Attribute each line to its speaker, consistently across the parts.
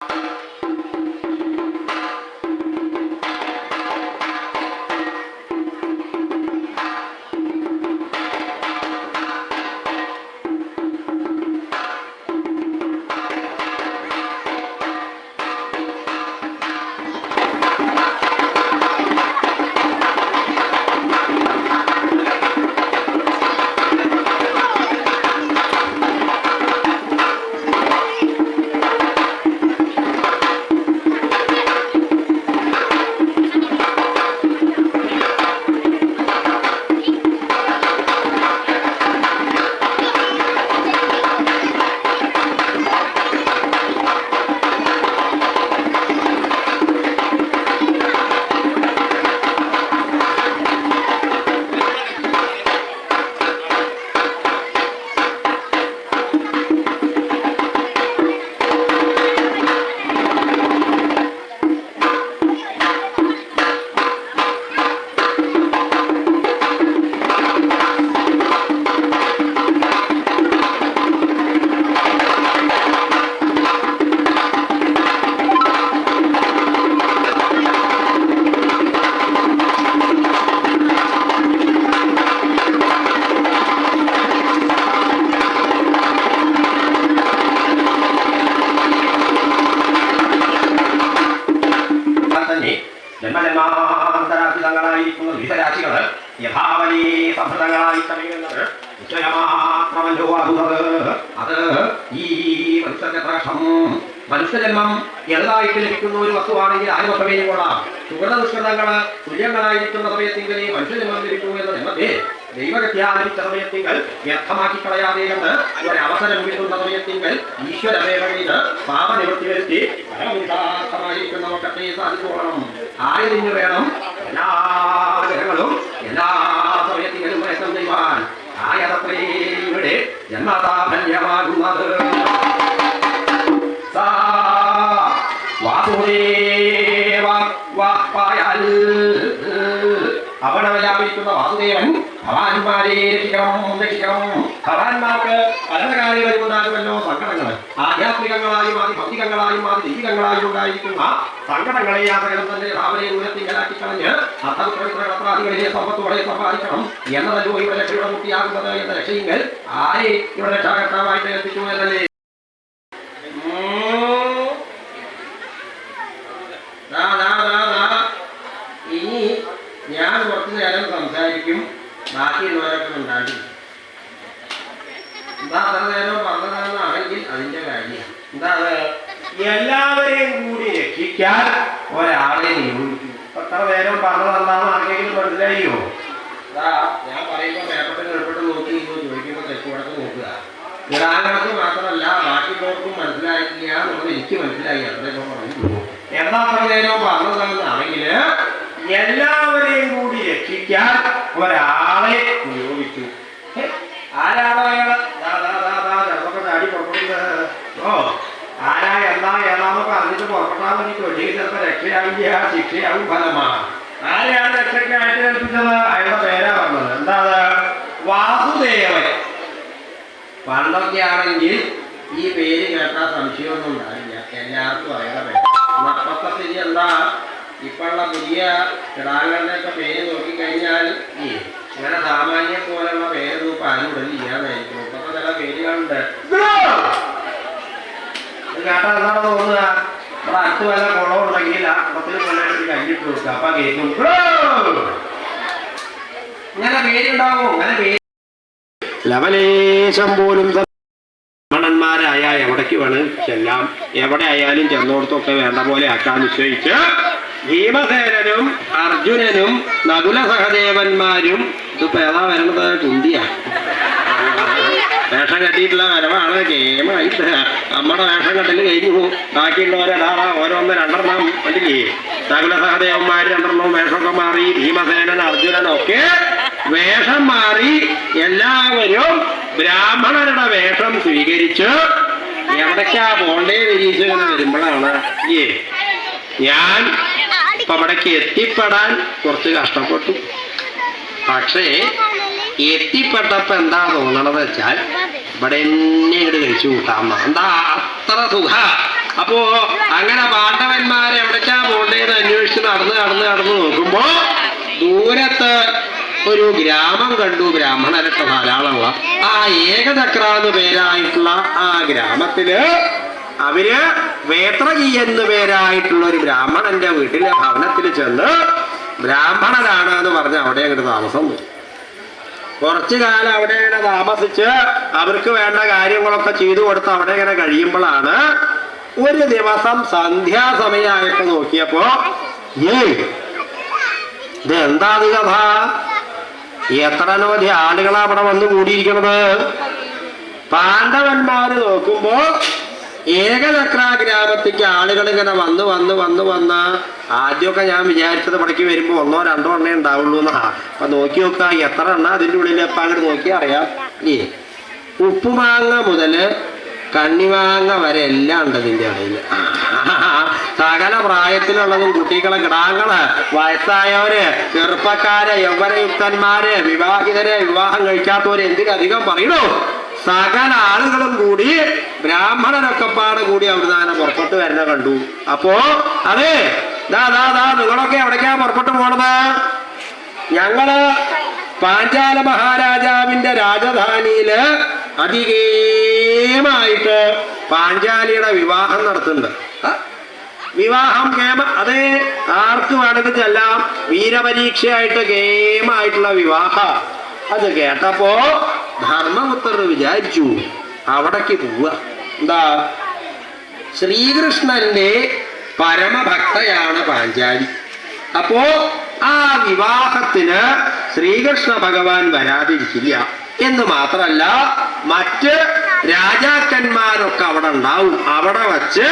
Speaker 1: തന്നെ നിശ്ചയമാത്രമല്ലോ അതുന്നത് അത് ഈ മനുഷ്യജന്മം മനുഷ്യജന്മം ചെറുതായിട്ട് ലഭിക്കുന്ന ഒരു വസ്തുവാണെങ്കിൽ വസ്തുവേയും കൊള്ളാം. സുഹൃത ദുഷ്കൃതങ്ങൾ തുല്യങ്ങളായിരിക്കുന്ന സമയത്തെങ്കിൽ ഈ മനുഷ്യജന്മം ലഭിക്കൂ എന്ന ജന്മത്തെ ദൈവഗത്യാലരിച്ച സമയത്തെങ്കിൽ വ്യർത്ഥമാക്കി കളയാതെ കണ്ട് ഒരവസരം കിട്ടുന്ന സമയത്തെങ്കിൽ ഈശ്വരവേദനയിൽ പാപനിവൃത്തി വരുത്തി പരമിതാർത്ഥമായിരിക്കുന്ന മക്കത്തെ സാധിച്ചോളണം ആയതിന് വേണം. അവനവലാപിക്കുന്ന വാസുദേവൻ ഭവാന്മാരെ രക്ഷിക്കണം രക്ഷിക്കണം. ഭവാന്മാർക്ക് പലതകാലി വരുന്നതാകുമല്ലോ സങ്കടങ്ങൾ. ആധ്യാത്മികങ്ങളായും ആദി ഭൗതികങ്ങളായും ആദി ദൈവികങ്ങളായും ഉണ്ടായിരിക്കുന്ന സങ്കടങ്ങളെ സകലം തന്നെ രാമനെ ഉയർത്തിങ്കലാക്കി കളഞ്ഞ് സമ്പത്തോടെ സമ്പാദിക്കണം എന്നതല്ലോ ഇവിടെ രക്ഷയുടെ മുക്തിയാകുന്നത് എന്ന രക്ഷയെങ്കിൽ ആരെ ഇവിടെ രക്ഷാകർത്താവായിട്ട് എത്തിച്ചു എന്നല്ലേ ഉം. ദാ, ദാ, ദാ, ദാ. ഇനി ഞാൻ കുറച്ചു നേരം സംസാരിക്കും. ബാക്കിയുള്ളവരൊക്കെ ഉണ്ടാക്കി. എന്താ അത്ര നേരം പറഞ്ഞതാണെന്നാണെങ്കിൽ അതിന്റെ കാര്യം. എന്താ എല്ലാവരെയും കൂടി രക്ഷിക്കാൻ ഒരാളെ നിയോഗിക്കും. എത്ര നേരം പറഞ്ഞതെന്താണെന്ന് ആർക്കെങ്കിലും മനസ്സിലായോ? എന്താ ഞാൻ പറയുമ്പോൾ പേപ്പറിൽ ഏർപ്പെട്ട് നോക്കി ഇപ്പോൾ ചോദിക്കുമ്പോൾ തെക്കുവടക്ക് നോക്കുക. ഇടാങ്കണക്ക് മാത്രമല്ല ബാക്കിയുള്ളവർക്കും മനസ്സിലായിട്ടില്ല എന്നുള്ളത് എനിക്ക് മനസ്സിലായി. അത്രയൊക്കെ പറഞ്ഞു എന്താ അത്ര നേരം പറഞ്ഞതാണെന്നാണെങ്കിൽ എല്ലാവരെയും കൂടി രക്ഷിക്കാൻ ഒരാളെ നിയോഗിച്ചു ആരാണോ അയാൾ? ഏൽപ്പിച്ചത് അയാളുടെ പേരാ പറഞ്ഞത്. എന്താ അത്? വാസുദേവൻ. പണ്ടൊക്കെ ആണെങ്കിൽ ഈ പേര് കേട്ടാൽ സംശയമൊന്നും ഉണ്ടാവില്ല. എല്ലാവർക്കും അയാളുടെ പേര് സ്ഥിതി എന്താ? ഇപ്പോഴുള്ള പുതിയ കിടാങ്ങളുടെയൊക്കെ പേര് നോക്കിക്കഴിഞ്ഞാൽ ഇങ്ങനെ സാമാന്യം പോലെയുള്ള പേരൊന്നും ഇപ്പം ആരും ഇടലില്ലാന്നായിരിക്കും ഇപ്പൊ ചില പേരുകളുണ്ട്. കേട്ടാ എന്താണ് തോന്നുക? നമ്മുടെ അടുത്ത് വല്ല കുളമുണ്ടെങ്കിൽ ആ കുളത്തിൽ കൊണ്ടായിട്ട് കല്ലിട്ട് കൊടുക്കുക അപ്പൊ കേൾക്കും ഇങ്ങനെ പേരുണ്ടാവും. അങ്ങനെ പേര് ലവലേശം പോലും ബ്രാഹ്മണന്മാരായ എവിടേക്ക് വേണം ചെല്ലാം. എവിടെ ആയാലും ചെന്നോടത്തൊക്കെ വേണ്ട പോലെ ആക്കാൻ നിശ്ചയിച്ച് ഭീമസേനനും അർജുനനും നകുല സഹദേവന്മാരും ഇതിപ്പോ ഏതാ വരണത്? കുന്തിയ വേഷം കെട്ടിയിട്ടുള്ള വരവാണ്. ഗെയിമായി നമ്മുടെ വേഷം കെട്ടൽ കഴിഞ്ഞു പോകും. ബാക്കിയുള്ളവരെടാ ഓരോന്ന് രണ്ടെണ്ണം. കണ്ടില്ലേ നകുല സഹദേവന്മാർ രണ്ടെണ്ണം വേഷമൊക്കെ മാറി ഭീമസേനൻ അർജുനനൊക്കെ വേഷം മാറി എല്ലാവരും ബ്രാഹ്മണരുടെ വേഷം സ്വീകരിച്ച് എവിടേക്കാ പോണ്ടേ നിരീക്ഷകന് വരുമ്പോഴാണ്. ഞാൻ ഇപ്പൊ അവിടേക്ക് എത്തിപ്പെടാൻ കുറച്ച് കഷ്ടപ്പെട്ടു. പക്ഷേ എത്തിപ്പെട്ടപ്പോൾ എന്താ തോന്നണത് വെച്ചാൽ ഇവിടെ എന്നെ ഇങ്ങോട്ട് കഴിച്ചു കൂട്ടാമ എന്താ അത്ര സുഖ? അപ്പോ അങ്ങനെ പാണ്ഡവന്മാരെ എവിടേക്കാ പോണ്ടേന്ന് അന്വേഷിച്ച് നടന്ന് നടന്ന് നടന്ന് നോക്കുമ്പോ ദൂരത്ത് ഒരു ഗ്രാമം കണ്ടു. ബ്രാഹ്മണരൊക്കെ ധാരാളമുള്ള. ആ ഏകചക്ര എന്ന് പേരായിട്ടുള്ള ആ ഗ്രാമത്തിൽ അവർ വേത്രകി എന്ന് പേരായിട്ടുള്ള ഒരു ബ്രാഹ്മണന്റെ വീട്ടിലെ ഭവനത്തിൽ ചെന്ന് ബ്രാഹ്മണനാണ് എന്ന് പറഞ്ഞ് അവിടെ അങ്ങോട്ട് താമസം കുറച്ചു കാലം അവിടെ ഇങ്ങനെ താമസിച്ച് അവർക്ക് വേണ്ട കാര്യങ്ങളൊക്കെ ചെയ്തു കൊടുത്ത് അവിടെ ഇങ്ങനെ കഴിയുമ്പോഴാണ് ഒരു ദിവസം സന്ധ്യാസമയമായിട്ട് നോക്കിയപ്പോ ഇതെന്താ കഥ? എത്ര അനവധി ആളുകളാ അവിടെ വന്ന് കൂടിയിരിക്കുന്നത് പാണ്ഡവന്മാര് നോക്കുമ്പോ ഏകചക്ര ഗ്രാമത്തേക്ക് ആളുകൾ ഇങ്ങനെ വന്ന് വന്ന് വന്ന് വന്ന് ആദ്യമൊക്കെ ഞാൻ വിചാരിച്ചത് പടയ്ക്ക് വരുമ്പോൾ ഒന്നോ രണ്ടോ എണ്ണേ ഉണ്ടാവുള്ളൂ എന്നാ. അപ്പൊ നോക്കി നോക്ക എത്ര എണ്ണ അതിന്റെ ഉള്ളിൽ ഇപ്പൊ അങ്ങോട്ട് നോക്കി അറിയാം. ഇല്ലേ ഉപ്പുമാങ്ങ മുതൽ കണ്ണിമാങ്ങ വരെ എല്ലാം ഉണ്ട് ഇതിന്റെ ഇടയിൽ സകല പ്രായത്തിലുള്ളതും കുട്ടികളെ കിടാങ്ങൾ വയസ്സായവര് ചെറുപ്പക്കാര് യൗവനയുക്തന്മാര് വിവാഹിതരെ വിവാഹം കഴിക്കാത്തവര് എന്തിനധികം പറയണോ? സകല ആളുകളും കൂടി ബ്രാഹ്മണരൊക്കെ പാട് കൂടി അവിടുന്ന് പുറപ്പെട്ട് വരുന്ന കണ്ടു. അപ്പോ അതെ ദാ ദാ ദാ നിങ്ങളൊക്കെ എവിടേക്കാ പുറപ്പെട്ടു പോണത്? ഞങ്ങൾ പാഞ്ചാല മഹാരാജാവിന്റെ രാജധാനിയിൽ അതികേമായിട്ട് പാഞ്ചാലിയുടെ വിവാഹം നടത്തുന്നുണ്ട്. വിവാഹം കേമ അതെ ആർക്ക് വേണമെങ്കിൽ ചെല്ലാം വീരപരീക്ഷയായിട്ട് കേമായിട്ടുള്ള വിവാഹ. അത് കേട്ടപ്പോ ധർമ്മപുത്രർ വിചാരിച്ചു. അവിടേക്ക് പോവുക. എന്താ? ശ്രീകൃഷ്ണന്റെ പരമഭക്തയാണ് പാഞ്ചാലി. അപ്പോ ആ വിവാഹത്തിന് ശ്രീകൃഷ്ണ ഭഗവാൻ വരാതിരിക്കില്ല. എന്ന് മാത്രമല്ല മറ്റ് രാജാക്കന്മാരൊക്കെ അവിടെ ഉണ്ടാവും. അവിടെ വച്ച്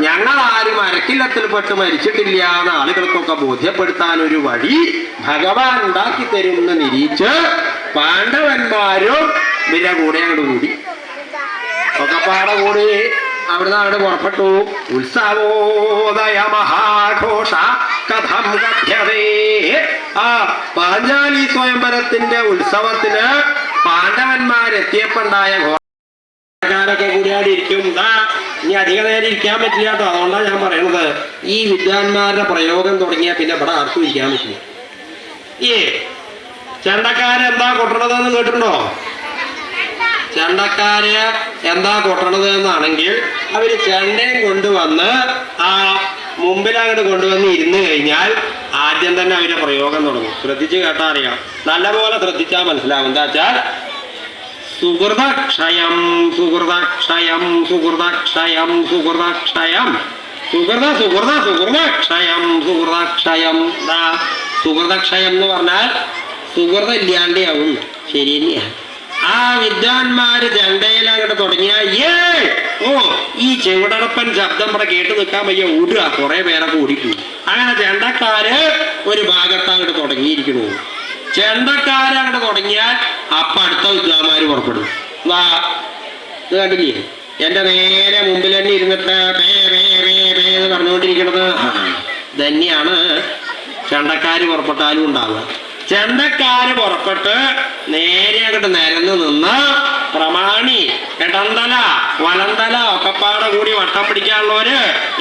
Speaker 1: ഞങ്ങൾ ആരും അരക്കില്ലത്തിൽ പെട്ട് മരിച്ചിട്ടില്ല എന്ന് ആളുകൾക്കൊക്കെ ബോധ്യപ്പെടുത്താൻ ഒരു വഴി ഭഗവാൻ ഉണ്ടാക്കി തരുമെന്ന് നിരീച്ച് പാണ്ഡവന്മാരും പിന്നെ കൂടെ അങ്ങോട്ട് കൂടി. ഒക്കെ പാടെ കൂടി അവിടുന്ന് അങ്ങോട്ട് പുറപ്പെട്ടു. ഉത്സവോദയ മഹാഘോഷ കഥം ആ പാഞ്ചാലി സ്വയംവരത്തിന്റെ ഉത്സവത്തിന് പാണ്ഡവന്മാരെത്തിയപ്പോണ്ടായ ഘോഷക്കാരൊക്കെ കൂടിയാടി ഇരിക്കും. ഇനി അധിക നേരം ഇരിക്കാൻ പറ്റില്ല കേട്ടോ. അതുകൊണ്ടാണ് ഞാൻ പറയുന്നത് ഈ വിദ്വാൻമാരുടെ പ്രയോഗം തുടങ്ങിയാൽ പിന്നെ ഇവിടെ ആർക്കും ഇരിക്കാൻ പറ്റില്ല. ഏ ചെണ്ടക്കാരെന്താ കൊട്ടണതെന്ന് കേട്ടിട്ടുണ്ടോ? ചെണ്ടക്കാര് എന്താ കൊട്ടണത് എന്നാണെങ്കിൽ അവർ ചെണ്ടയും കൊണ്ടുവന്ന് ആ മുമ്പിലങ്ങോട്ട് കൊണ്ടുവന്ന് ഇരുന്ന് കഴിഞ്ഞാൽ ആദ്യം തന്നെ അവരുടെ പ്രയോഗം തുടങ്ങും. ശ്രദ്ധിച്ച് കേട്ടാ അറിയാം. നല്ലപോലെ ശ്രദ്ധിച്ചാൽ മനസ്സിലാവും. എന്താ വെച്ചാൽ സുഹൃതക്ഷയം സുഹൃതക്ഷയം സുഹൃതക്ഷയം സുഹൃതക്ഷയം. സുഹൃത സുഹൃത സുഹൃതക്ഷയം സുഹൃതക്ഷയം. സുഹൃതക്ഷയം എന്ന് പറഞ്ഞാൽ സുഹൃതം ഇല്ലാണ്ടാവും ശരി തന്നെയാണ് ആ വിദ്വാൻമാര് ചെണ്ടയിൽ തുടങ്ങിയ ഏ ഓ ഈ ചെവിടടപ്പൻ ശബ്ദം ഇവിടെ കേട്ട് നിൽക്കാൻ വയ്യ ഓടുക കുറെ പേരൊക്കെ ഓടിക്കുന്നു അങ്ങനെ ചെണ്ടക്കാര് ഒരു ഭാഗത്ത് അങ്ങോട്ട് തുടങ്ങിയിരിക്കണു ചെണ്ടക്കാര് തുടങ്ങിയാൽ അപ്പൊ അടുത്ത വിദ്വാൻമാര് പുറപ്പെടും. വാ ഇത് കണ്ടില്ലേ? എന്റെ നേരെ മുമ്പിൽ തന്നെ ഇരുന്നിട്ട് പറഞ്ഞുകൊണ്ടിരിക്കണത് തന്നെയാണ് ചെണ്ടക്കാര് പുറപ്പെട്ടാലും ഉണ്ടാവുക. ചെണ്ടക്കാര് പുറപ്പെട്ട് നേരെ അങ്ങോട്ട് നിരന്ന് നിന്ന് പ്രമാണി ഇടന്തല വലന്തല ഒക്കപ്പാട കൂടി വട്ടം പിടിക്കാനുള്ളവര്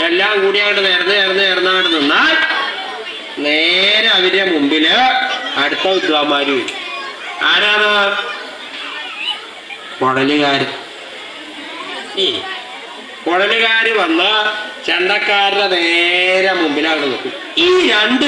Speaker 1: എല്ലാം കൂടി അങ്ങോട്ട് നിരന്ന് നിരന്ന് അങ്ങോട്ട് നിന്നാൽ നേരെ അവരുടെ മുമ്പിൽ അടുത്ത വിദ്വാന്മാര്. ആരാണ്? മുടലുകാര് ഈ കുഴലുകാര് വന്ന് ചെണ്ടക്കാരുടെ നേരെ മുമ്പിലാണ് നിൽക്കും. ഈ രണ്ട്